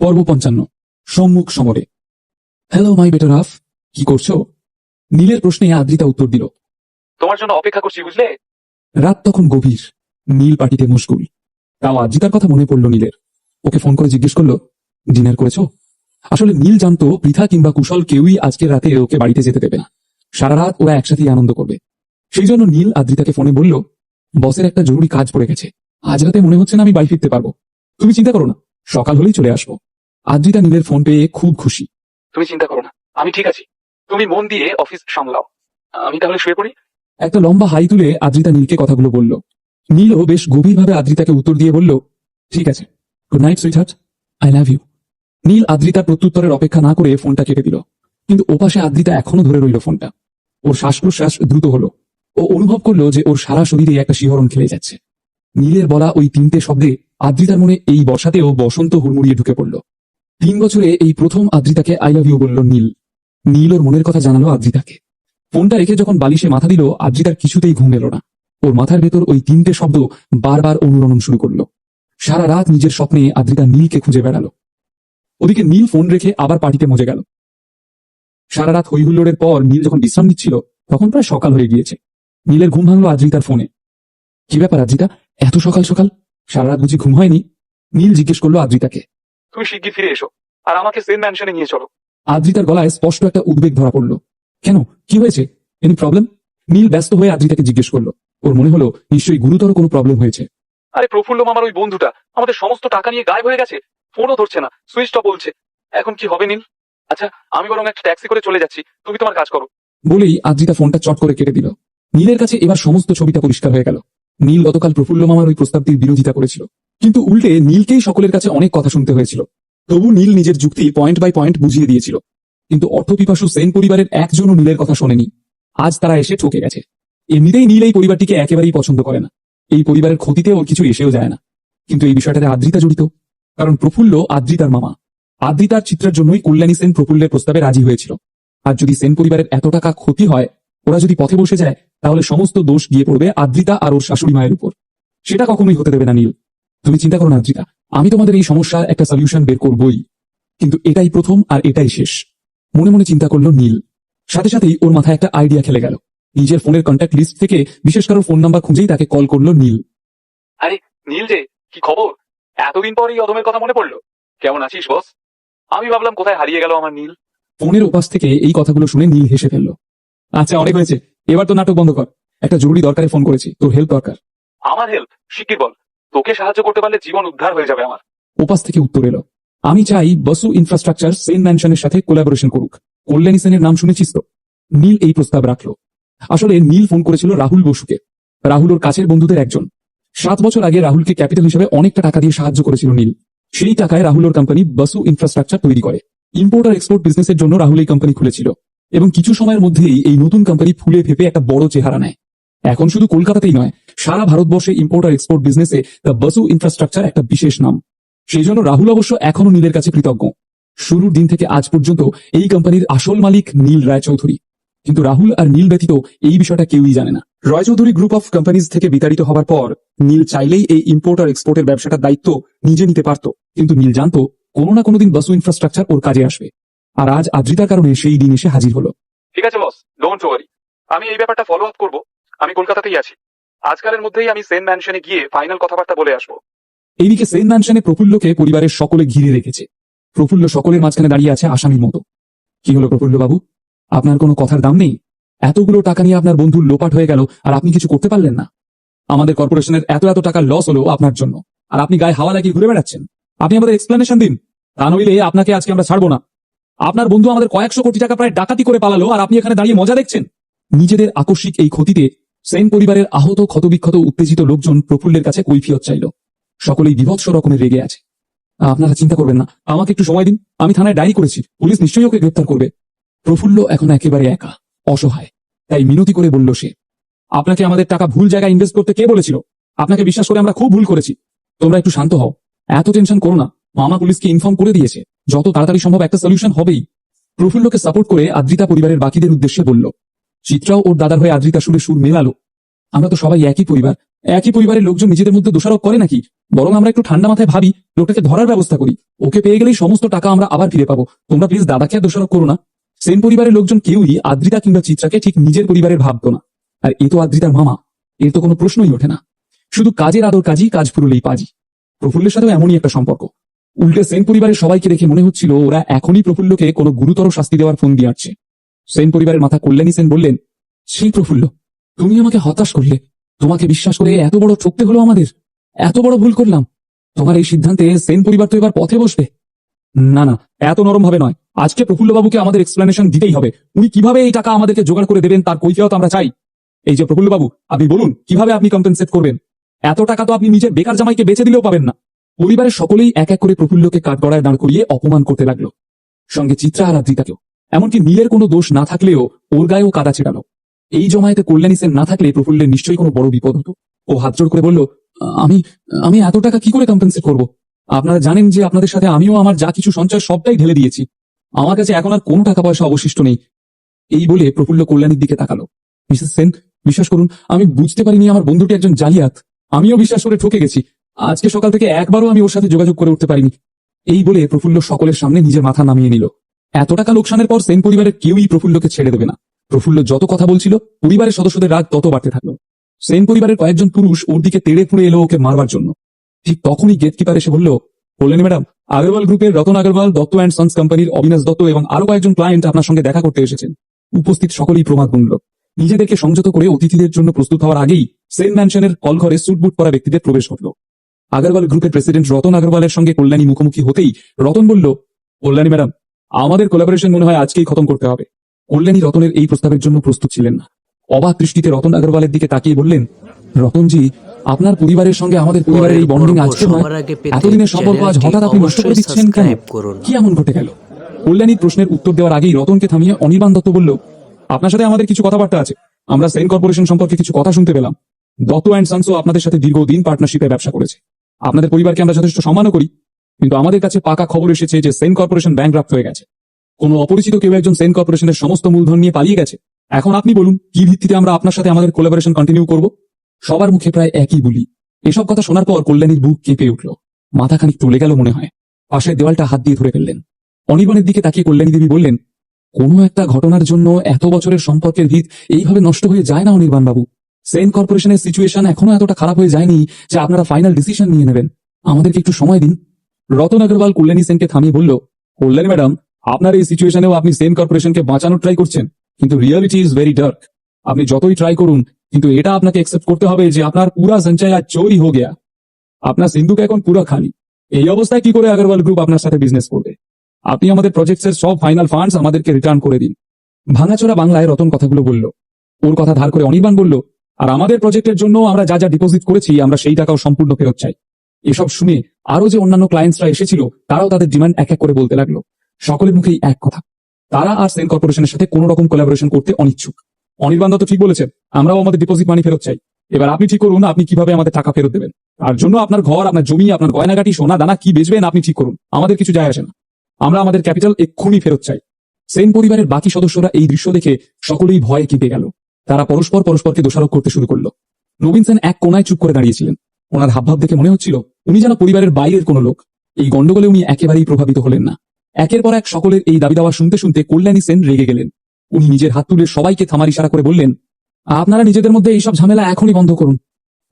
পর্ব পঞ্চান্ন সম্মুখ সমরে। হ্যালো মাই বেটার হাফ কি করছ? নীলের প্রশ্নে আদ্রিতা উত্তর দিল। তোমার জন্য অপেক্ষা করছি বুঝলে? রাত তখন গভীর নীল পার্টিতে মুশকুল। তাও আদ্রিতার কথা মনে পড়ল নীলের। ওকে ফোন করে জিজ্ঞেস করল ডিনার করেছ? আসলে নীল জানতো পৃথা কিংবা কুশল কেউই আজকের রাতে ওকে বাড়িতে যেতে দেবে না। সারা রাত ওরা একসাথেই আনন্দ করবে। সেই জন্য নীল আদ্রিতাকে ফোনে বলল বসের একটা জরুরি কাজ পড়ে গেছে। আজ রাতে মনে হচ্ছে না আমি বাড়ি ফিরতে পারব। তুমি চিন্তা করো না সকাল হলেই চলে আসব। আদ্রিতা নীলের ফোন পেয়ে খুব খুশি। তুমি চিন্তা করো না আমি ঠিক আছি। তুমি মন দিয়ে অফিস সামলাও। আমি তাহলে শুয়ে পড়ি? একটা লম্বা হাই তুলে আদ্রিতা নীলকে কথাগুলো বলল। নীলও বেশ গভীরভাবে আদ্রিতাকে উত্তর দিয়ে বলল ঠিক আছে। Good night sweetheart I love you Neel আদ্রিতার প্রত্যুত্তরের অপেক্ষা না করে ফোনটা কেটে দিল। কিন্তু ওপাশে আদ্রিতা এখনও ধরে রইল ফোনটা ওর শ্বাস প্রশ্বাস দ্রুত হলো। ও অনুভব করল যে ওর সারা শরীরে একটা শিহরণ খেলে যাচ্ছে। নীলের বলা ওই তিনটে শব্দে আদ্রিতার মনে এই বর্ষাতেও বসন্ত হুড়মুড়িয়ে ঢুকে পড়ল। তিন বছরে এই প্রথম আদ্রিতাকে আই লাভ ইউ বলল নীল। নীল ওর মনের কথা জানালো আদ্রিতাকে। ফোনটা রেখে যখন বালিশে মাথা দিল, আদ্রিতার কিছুতেই ঘুম এলো না। ওর মাথার ভেতর ওই তিনটে শব্দ বারবার অনুরণন শুরু করল। সারা রাত নিজের স্বপ্নে আদ্রিতা নীলকে খুঁজে বেড়ালো। ওদিকে নীল ফোন রেখে আবার পার্টিতে মজে গেল। সারা রাত হৈহুল্লোড়ের পর নীল যখন বিশ্রাম নিচ্ছিল, তখন প্রায় সকাল হয়ে গিয়েছে। নীলের ঘুম ভাঙলো আদ্রিতার ফোনে। কি ব্যাপার আদ্রিতা? এত সকাল সকাল? সারা রাত বুঝি ঘুম হয়নি? নীল জিজ্ঞেস করল আদ্রিতাকে। তুমি শিগগির ফিরে এসো। আর আমাকে সেন্ট ম্যানশনে নিয়ে চলো। আদ্রিতার গলায় স্পষ্ট একটা উদ্বেগ ধরা পড়ল। কেন? কি হয়েছে? এনি প্রবলেম নীল ব্যস্ত হয়ে আদ্রিতাকে জিজ্ঞেস করল। ওর মনে হলো নিশ্চয়ই গুরুতর কোনো প্রবলেম হয়েছে। আরে প্রফুল্ল মামার ওই বন্ধুটা। আমাদের সমস্ত টাকা নিয়ে গায়েব হয়ে গেছে। ফোনও ধরছে না। সুইচ অফ বলছে। এখন কি হবে নীল? আচ্ছা আমি বরং একটা ট্যাক্সি করে চলে যাচ্ছি। তুমি তোমার কাজ করো। বলেই আদ্রিতা ফোনটা চট করে কেটে দিল। নীলের কাছে এবার সমস্ত ছবিটা পরিষ্কার হয়ে গেল। নীল গতকাল প্রফুল্ল মামার ওই প্রস্তাবটির বিরোধিতা করেছিল। কিন্তু উল্টে নীলকেই সকলের কাছে অনেক কথা শুনতে হয়েছিল। তবু নীল নিজের যুক্তি পয়েন্ট বাই পয়েন্ট বুঝিয়ে দিয়েছিল। কিন্তু অর্থপিপাসু সেন পরিবারের একজনও নীলের কথা শোনেনি। আজ তারা এসে ঠকে গেছে। এমনিতেই নীল এই পরিবারটিকে একেবারেই পছন্দ করে না। এই পরিবারের ক্ষতিতে ওর কিছু এসেও যায় না। কিন্তু এই বিষয়টাতে আদ্রিতা জড়িত। কারণ প্রফুল্ল আদ্রিতার মামা। আদ্রিতার চিত্রের জন্যই কল্যাণী সেন প্রফুল্লের প্রস্তাবে রাজি হয়েছিল। আর যদি সেন পরিবারের এত টাকা ক্ষতি হয়, ওরা যদি পথে বসে যায়, তাহলে সমস্ত দোষ গিয়ে পড়বে আদ্রিতা আর ওর শাশুড়ি মায়ের উপর। সেটা কখনোই হতে দেবে না নীল। তুমি চিন্তা করো না আদ্রিতা আমি তোমাদের এই সমস্যার একটা সলিউশন বের করবই। কিন্তু এটাই প্রথম আর এটাই শেষ। মনে মনে চিন্তা করল নীল। সাথে সাথেই ওর মাথায় একটা আইডিয়া খেলে গেল। নিজের ফোনের কন্ট্যাক্ট লিস্ট থেকে বিশেষ কারও ফোন নাম্বার খুঁজেই তাকে কল করল নীল। আরে নীল যে কি খবর? এতদিন পর এই অদমের কথা মনে পড়ল। কেমন আছিস বস আমি ভাবলাম কোথায় হারিয়ে গেল আমার নীল। ফোনের উপাস থেকে এই কথাগুলো শুনে নীল হেসে ফেলল। আচ্ছা অনেক হয়েছে। এবার তো নাটক বন্ধ কর। একটা জরুরি দরকারে ফোন করেছি। তোর হেল্প দরকার। আমার হেল্প শিগগির বল। তোকে সাহায্য করতে পারলে জীবন উদ্ধার হয়ে যাবে আমার। উপাস থেকে উত্তর এলো। আমি চাই বসু ইনফ্রাস্ট্রাকচার সেন ম্যানশনের সাথে কোলাবোরেশন করুক। কল্যাণী সেনের নাম শুনেছিস তো? নীল এই প্রস্তাব রাখল। আসলে নীল ফোন করেছিল রাহুল বসুকে। রাহুল ওর কাছের বন্ধুদের একজন। সাত বছর আগে রাহুলকে ক্যাপিটাল হিসেবে অনেকটা টাকা দিয়ে সাহায্য করেছিল নীল। সেই টাকায় রাহুল ওর কোম্পানি বসু ইনফ্রাস্ট্রাকচার তৈরি করে। ইম্পোর্ট আর এক্সপোর্ট বিজনেসের জন্য রাহুল এই কোম্পানি খুলেছিল। এবং কিছু সময়ের মধ্যেই এই নতুন কোম্পানি ফুলে ফেপে একটা বড় চেহারা নেয়। এখন শুধু কলকাতাতেই নয় সারা ভারতবর্ষে ইম্পোর্ট আর এক্সপোর্ট বিজনেসে দ্য বসু ইনফ্রাস্ট্রাকচার একটা বিশেষ নাম। সেই জন্য রাহুল অবশ্য এখনও নীলের কাছে কৃতজ্ঞ। শুরুর দিন থেকে আজ পর্যন্ত এই কোম্পানির আসল মালিক নীল রায়চৌধুরী। কিন্তু রাহুল আর নীল ব্যতীত এই বিষয়টা কেউই জানে না। রয়চৌধুরী গ্রুপ অফ কোম্পানিজ থেকে বিতাড়িত হওয়ার পর নীল চাইলেই এই ইম্পোর্ট আর এক্সপোর্টের ব্যবসাটার দায়িত্ব নিজে নিতে পারত। কিন্তু নীল জানতো, কোনো না কোনোদিন বসু ইনফ্রাস্ট্রাকচার ওর কাজে আসবে। আর আজ আদ্রিতার কারণে সেই দিন এসে হাজির হলো। ঠিক আছে বস ডোন্ট ওয়ারি আমি এই ব্যাপারটা ফলো আপ করব। আমি কলকাতাতেই আছি। আজকালের মধ্যেই আমি সেন্ট ম্যানশনে গিয়ে ফাইনাল কথাবার্তা বলে আসব। এইদিকে সেন ম্যানশনে প্রফুল্লকে পরিবারের সকলে ঘিরে রেখেছে। প্রফুল্ল সকলের মাঝখানে দাঁড়িয়ে আছে আসামির মতো। কি হলো প্রফুল্ল বাবু আপনার কোনো কথার দাম নেই? এতগুলো টাকা নিয়ে আপনার বন্ধুর লোপাট হয়ে গেল, আর আপনি কিছু করতে পারলেন না? আমাদের কর্পোরেশনের এত এত টাকা লস হলো আপনার জন্য। আর আপনি গায়ে হাওয়া লাগিয়ে ঘুরে বেড়াচ্ছেন। আপনি আমাদের এক্সপ্লেনেশন দিন। তা নইলে আপনাকে আজকে আমরা ছাড়বো না। আপনার বন্ধু আমাদের কয়েকশো কোটি টাকা প্রায় ডাকাতি করে পালালো, আর আপনি এখানে দাঁড়িয়ে মজা দেখছেন। নিজেদের আকস্মিক এই ক্ষতিতে সেন পরিবারের আহত, ক্ষতবিক্ষত, উত্তেজিত লোকজন প্রফুল্লের কাছে কৈফিয়ত চাইল। সকলেই বিভৎস রকমের রেগে আছে। আপনারা চিন্তা করবেন না, আমাকে একটু সময় দিন, আমি থানায় ডায়েরি করেছি, পুলিশ নিশ্চয়ই ওকে গ্রেপ্তার করবে। প্রফুল্ল এখন একেবারে একা, অসহায়। তাই মিনতি করে বলল সে, আপনাকে আমাদের টাকা ভুল জায়গায় ইনভেস্ট করতে কে বলেছিল? আপনাকে বিশ্বাস করে আমরা খুব ভুল করেছি। তোমরা একটু শান্ত হও। এত টেনশন করো না, মামা পুলিশকে ইনফর্ম করে দিয়েছে। যত তাড়াতাড়ি সম্ভব একটা সলিউশন হবেই। প্রফুল্লকে সাপোর্ট করে আদ্রিতা পরিবারের বাকিদের উদ্দেশ্যে বলল চিত্রাও ওর দাদার হয়ে আদ্রিতা সুরে সুর মেলালো। আমরা তো সবাই একই পরিবার। একই পরিবারের লোকজন নিজেদের মধ্যে দোষারোপ করে নাকি? বরং আমরা একটু ঠান্ডা মাথায় ভাবি, লোকটাকে ধরার ব্যবস্থা করি। ওকে পেয়ে গেলেই সমস্ত টাকা আমরা আবার ফিরে পাবো। তোমরা প্লিজ দাদাকে আর দোষারোপ করো না। সেন পরিবারের লোকজন কেউই আদ্রিতা কিংবা চিত্রাকে ঠিক নিজের পরিবারের ভাবতো না। আর এ তো আদ্রিতার মামা। এর তো কোনো প্রশ্নই ওঠে না। শুধু কাজের আদর কাজই কাজ ফুরলেই পাজি। প্রফুল্লের সাথেও এমনই একটা সম্পর্ক। উল্টে সেন পরিবারের সবাইকে দেখে মনে হচ্ছিল ওরা এখনই প্রফুল্লকে কোনো গুরুতর শাস্তি দেওয়ার ফোন দিয়ে আসছে সেন পরিবারের মাথা কল্যাণী সেন বললেন সেই প্রফুল্ল, তুমি আমাকে হতাশ করলে। তোমাকে বিশ্বাস করে এত বড় ঠকতে হলো আমাদের। এত বড় ভুল করলাম। তোমার এই সিদ্ধান্তে সেন পরিবার তো এবার পথে বসবে। না না, এত নরম ভাবে নয়। আজকে প্রফুল্ল বাবুকে আমাদের এক্সপ্লেনেশন দিতেই হবে। উনি কীভাবে এই টাকা আমাদেরকে জোগাড় করে দেবেন তার কৈফিয়ত আমরা চাই। এই যে প্রফুল্ল বাবু আপনি বলুন, কীভাবে আপনি কম্পেনসেট করবেন? এত টাকা তো আপনি নিজের বেকার জামাইকে বেঁচে দিলেও পাবেন না। পরিবারের সকলেই এক এক করে প্রফুল্লকে কাঠগড়ায় দাঁড় করিয়ে অপমান করতে লাগল। সঙ্গে চিত্রা আর আদ্রিতাকেও। এমনকি নীলের কোনো দোষ না থাকলেও ওর গায়েও কাদা ছেটালো। এই জমায়েতে কল্যাণী সেন না থাকলে প্রফুল্লের নিশ্চয়ই কোনো বড় বিপদ হতো। ও হাত জোড় করে বলল, আমি আমি এত টাকা কি করে কম্পেনসেট করব? আপনারা জানেন যে আপনাদের সাথে আমিও আমার যা কিছু সঞ্চয় সবটাই ঢেলে দিয়েছি। আমার কাছে এখন আর কোনো টাকা পয়সা অবশিষ্ট নেই। এই বলে প্রফুল্ল কল্যাণীর দিকে তাকালো। মিসেস সেন, বিশ্বাস করুন, আমি বুঝতে পারিনি আমার বন্ধুটি একজন জালিয়াত। আমিও বিশ্বাস করে ঠকে গেছি। আজকে সকাল থেকে একবারও আমি ওর সাথে যোগাযোগ করে উঠতে পারিনি। এই বলে প্রফুল্ল সকলের সামনে নিজের মাথা নামিয়ে নিল। এত টাকা লোকসানের পর সেন পরিবারের কেউই প্রফুল্লকে ছেড়ে দেবে না। প্রফুল্ল যত কথা বলছিল, পরিবারের সদস্যদের রাগ তত বাড়তে থাকল। সেন পরিবারের কয়েকজন পুরুষ ওর দিকে তেড়ে ফুড়ে এলো ওকে মারবার জন্য। ঠিক তখনই গেট কিপার এসে বলল, বললেন ম্যাডাম, আগরওয়াল গ্রুপের রতন আগরওয়াল, দত্ত অ্যান্ড সন্স কোম্পানির অবিনাশ দত্ত এবং আরও কয়েকজন ক্লায়েন্ট আপনার সঙ্গে দেখা করতে এসেছেন। উপস্থিত সকলেই প্রমাদ গুনল। নিজেদেরকে সংযত করে অতিথিদের জন্য প্রস্তুত হওয়ার আগেই সেন ম্যানশনের কল ঘরে সুটবুট করা ব্যক্তিদের প্রবেশ ঘটল। আগরওয়াল গ্রুপের প্রেসিডেন্ট রতন আগরওয়ালের সঙ্গে কল্যাণী মুখোমুখি হতেই রতন বলল, কল্যাণী ম্যাডাম আমাদের কোলাবোরেশন মনে হয় আজকেই খতম করতে হবে। কল্যাণী রতনের এই প্রস্তাবের জন্য প্রস্তুত ছিলেন না। অবাক দৃষ্টিতে রতন আগরওয়ালের দিকে তাকিয়ে বললেন রতনজি আপনার পরিবারের সঙ্গে আমাদের পরিবারের এই বন্ডিং আজকে এতদিনের সম্পর্ক আজ হঠাৎ আপনি নষ্ট করে দিচ্ছেন কেন? কি এমন ঘটে গেল? কল্যাণীর প্রশ্নের উত্তর দেওয়ার আগেই রতনকে থামিয়ে অনির্বাণ দত্ত বলল আপনার সাথে আমাদের কিছু কথাবার্তা আছে। আমরা সেন কর্পোরেশন সম্পর্কে কিছু কথা শুনতে পেলাম। দত্ত অ্যান্ড সানসও আপনাদের সাথে দীর্ঘদিন পার্টনারশিপে ব্যবসা করেছে। আপনাদের পরিবারকে আমরা যথেষ্ট সম্মানও করি। কিন্তু আমাদের কাছে পাকা খবর এসেছে যে সেন কর্পোরেশন ব্যাংক হয়ে গেছে। কোনো অপরিচিত কেউ একজন সেন কর্পোরেশনের সমস্ত মূলধন নিয়ে পালিয়ে গেছে। এখন আপনি বলুন, কি ভিত্তিতে আমরা আপনার সাথে আমাদের কোলাবোরেশন কন্টিনিউ করব? সবার মুখে প্রায় একই বলি। এসব কথা শোনার পর কল্যাণীর বুক কেঁপে উঠল। মাথা খানিক গেল মনে হয়। পাশের দেওয়ালটা হাত দিয়ে ধরে ফেললেন। অনির্বাণের দিকে তাকিয়ে কল্যাণী দেবী বললেন, কোনো একটা ঘটনার জন্য এত বছরের সম্পর্কের ভিত এইভাবে নষ্ট হয়ে যায় না অনির্বাণ বাবু। সেন কর্পোরেশনের সিচুয়েশন এখনও এতটা খারাপ হয়ে যায়নি যে আপনারা ফাইনাল ডিসিশন নিয়ে নেবেন। আমাদেরকে একটু সময় দিন। রতন আগরওয়াল কল্যাণী সেনকে থামিয়ে বলল, কল্যাণী ম্যাডাম, আপনার এই সিচুয়েশনেও আপনি সেন কর্পোরেশনকে বাঁচানোর ট্রাই করছেন, কিন্তু রিয়ালিটি ইজ ভেরি ডার্ক আপনি যতই ট্রাই করুন, কিন্তু এটা আপনাকে একসেপ্ট করতে হবে যে আপনার পুরা সঞ্চয় আজ চোরি হয়ে গেয়া। আপনার সিন্ধুকে এখন পুরো খালি। এই অবস্থায় কি করে আগরওয়াল গ্রুপ আপনার সাথে বিজনেস করবে? আপনি আমাদের প্রজেক্টসের সব ফাইনাল ফান্ডস আমাদেরকে রিটার্ন করে দিন। ভাঙাচোরা বাংলায় রতন কথাগুলো বলল। ওর কথা ধার করে অনির্বাণ বলল, আর আমাদের প্রজেক্টের জন্য আমরা যা যা ডিপোজিট করেছি, আমরা সেই টাকাও সম্পূর্ণ ফেরত চাই। এসব শুনে আরও যে অন্যান্য ক্লায়েন্টসরা এসেছিল, তারাও তাদের ডিমান্ড এক এক করে বলতে লাগল। সকলের মুখেই এক কথা, তারা আর সেন কর্পোরেশনের সাথে কোনো রকম কোলাবোরেশন করতে অনিচ্ছুক। অনির্বাণ দত্ত ঠিক বলেছেন, আমরাও আমাদের ডিপোজিট মানি ফেরত চাই। এবার আপনি ঠিক করুন, আপনি কীভাবে আমাদের টাকা ফেরত দেবেন। তার জন্য আপনার ঘর, আপনার জমি, আপনার গয়নাগাটি সোনা দানা কি বেচবেন আপনি ঠিক করুন। আমাদের কিছু যায় আসে না। আমরা আমাদের ক্যাপিটাল এক্ষুনি ফেরত চাই। সেন পরিবারের বাকি সদস্যরা এই দৃশ্য দেখে সকলেই ভয়ে কেঁপে গেল। তারা পরস্পর পরস্পরকে দোষারোপ করতে শুরু করল। নবীন সেন এক কোনায় চুপ করে দাঁড়িয়েছিলেন। ওনার হাবভাব দেখে মনে হচ্ছিল, উনি যেন পরিবারের বাইরের কোনো লোক। এই গন্ডগোলে উনি একেবারেই প্রভাবিত হলেন না। একের পর এক সকলের এই দাবি দাওয়া শুনতে শুনতে কল্যাণী সেন রেগে গেলেন। উনি নিজের হাত তুলে সবাইকে থামার ইশারা করে বললেন, আপনারা নিজেদের মধ্যে এইসব ঝামেলা এখনই বন্ধ করুন।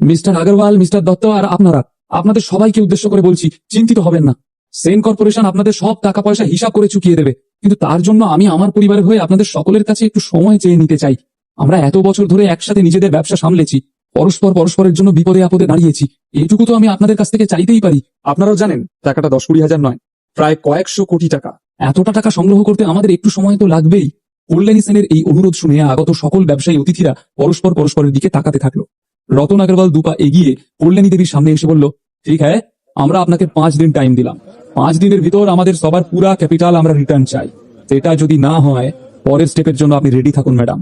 মিস্টার আগরওয়াল, মিস্টার দত্ত আর আপনারা, আপনাদের সবাইকে উদ্দেশ্য করে বলছি, চিন্তিত হবেন না। সেন কর্পোরেশন আপনাদের সব টাকা পয়সা হিসাব করে চুকিয়ে দেবে। কিন্তু তার জন্য আমি আমার পরিবারের হয়ে আপনাদের সকলের কাছে একটু সময় চেয়ে নিতে চাই। আমরা এত বছর ধরে একসাথে নিজেদের ব্যবসা সামলেছি। পরস্পর পরস্পরের জন্য বিপদে আপদে দাঁড়িয়েছি। এইটুকু তো আমি আপনাদের কাছ থেকে চাইতেই পারি। আপনারাও জানেন, টাকাটা দশ কুড়ি হাজার নয়, প্রায় কয়েকশো কোটি টাকা। এতটা টাকা সংগ্রহ করতে আমাদের একটু সময় তো লাগবেই। কল্যাণী সেনের এই অনুরোধ শুনে আগত সকল ব্যবসায়ী অতিথিরা পরস্পর পরস্পরের দিকে তাকাতে থাকল। রতন আগরওয়াল দুপা এগিয়ে কল্যাণী দেবীর সামনে এসে বলল, ঠিক হ্যাঁ আমরা আপনাকে পাঁচ দিন টাইম দিলাম। পাঁচ দিনের ভিতর আমাদের সবার পুরা ক্যাপিটাল আমরা রিটার্ন চাই। সেটা যদি না হয়, পরের স্টেপের জন্য আপনি রেডি থাকুন ম্যাডাম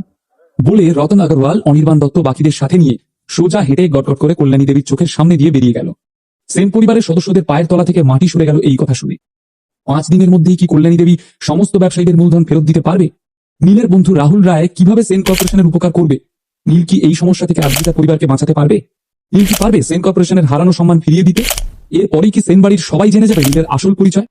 বলে রতন আগরওয়াল অনির্বাণ দত্ত বাকিদের সাথে নিয়ে সোজা হেঁটে গটগট করে কল্যাণী দেবীর চোখের সামনে দিয়ে বেরিয়ে গেল। সেন পরিবারের সদস্যদের পায়ের তলা থেকে মাটি সরে গেল এই কথা শুনে। পাঁচ দিনের মধ্যেই কি কল্যাণী দেবী সমস্ত ব্যবসায়ীদের মূলধন ফেরত দিতে পারবে? নীলের বন্ধু রাহুল রায় কীভাবে সেন কর্পোরেশনের উপকার করবে? নীল কি এই সমস্যা থেকে আদ্রিতা পরিবারকে বাঁচাতে পারবে? নীল কি পারবে সেন কর্পোরেশনের হারানো সম্মান ফিরিয়ে দিতে? এরপরেই কি সেন বাড়ির সবাই জেনে যাবে নীলের আসল পরিচয়?